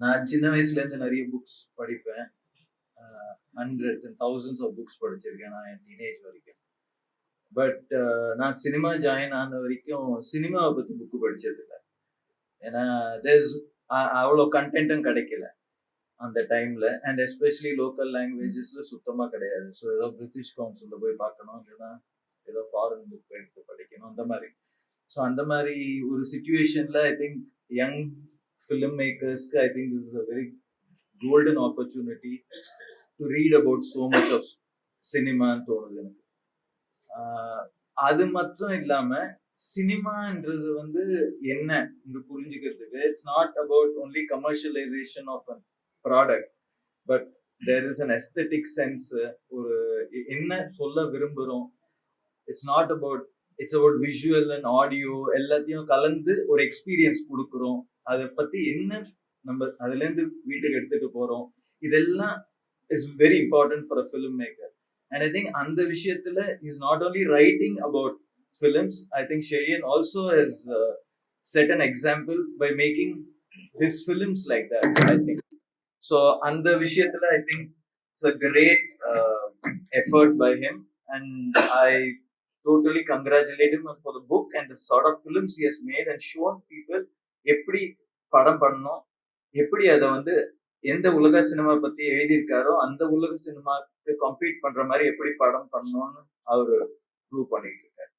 நான் சின்ன வயசுல இருந்து நிறைய புக்ஸ் படிப்பேன். Hundreds and thousands of books படிச்சிருக்கேன் நான் என் டீனேஜ் வரைக்கும். பட் நான் சினிமா ஜாயின் ஆன வரைக்கும் சினிமாவை பத்தி புக்கு படிச்சதில்லை ஏன்னா there's அவ்வளோ கண்டென்ட்டும் கிடைக்கல அந்த டைம்ல அண்ட் எஸ்பெஷலி லோக்கல் லாங்குவேஜஸ்ல சுத்தமா கிடையாது. ஸோ ஏதோ பிரிட்டிஷ் கவுன்சில்ல போய் பார்க்கணும் இல்லைன்னா ஏதோ ஃபாரின் புக் எடுத்து படிக்கணும் அந்த மாதிரி. ஸோ அந்த மாதிரி ஒரு சுச்சுவேஷன்ல I think young film மேக்கர்ஸ்க்கு I think this is a very golden opportunity to read about so much of சினிமான்னு தோணுது எனக்கு. அது மட்டும் இல்லாம சினிமான்றது வந்து என்ன இங்க புரிஞ்சுக்கிறதுக்கு? It's not about only commercialization of an product but there is an aesthetic sense ஒரு என்ன சொல்ல விரும்புகிறோம் it's not about it's about visual and audio எல்லாத்தையும் கலந்து ஒரு எக்ஸ்பீரியன்ஸ் கொடுக்குறோம். அதை பத்தி என்ன நம்ம அதுல இருந்து வீட்டுக்கு எடுத்துட்டு போறோம் இதெல்லாம் is very important for a film maker and I think அந்த விஷயத்துல is not only writing about films I think Sherian also has set an example by making his films like that I think so அந்த விஷயத்துல I think it's a great effort by him and I totally congratulate him for the book and the sort of films he has made and shown people எப்படி படம் பண்ணோம் எப்படி அதை வந்து எந்த உலக சினிமா பத்தி எழுதியிருக்காரோ அந்த உலக சினிமாக்கு கம்பீட் பண்ற மாதிரி எப்படி படம் பண்ணணும்னு அவரு ப்ரூவ் பண்ணிட்டு இருக்காரு.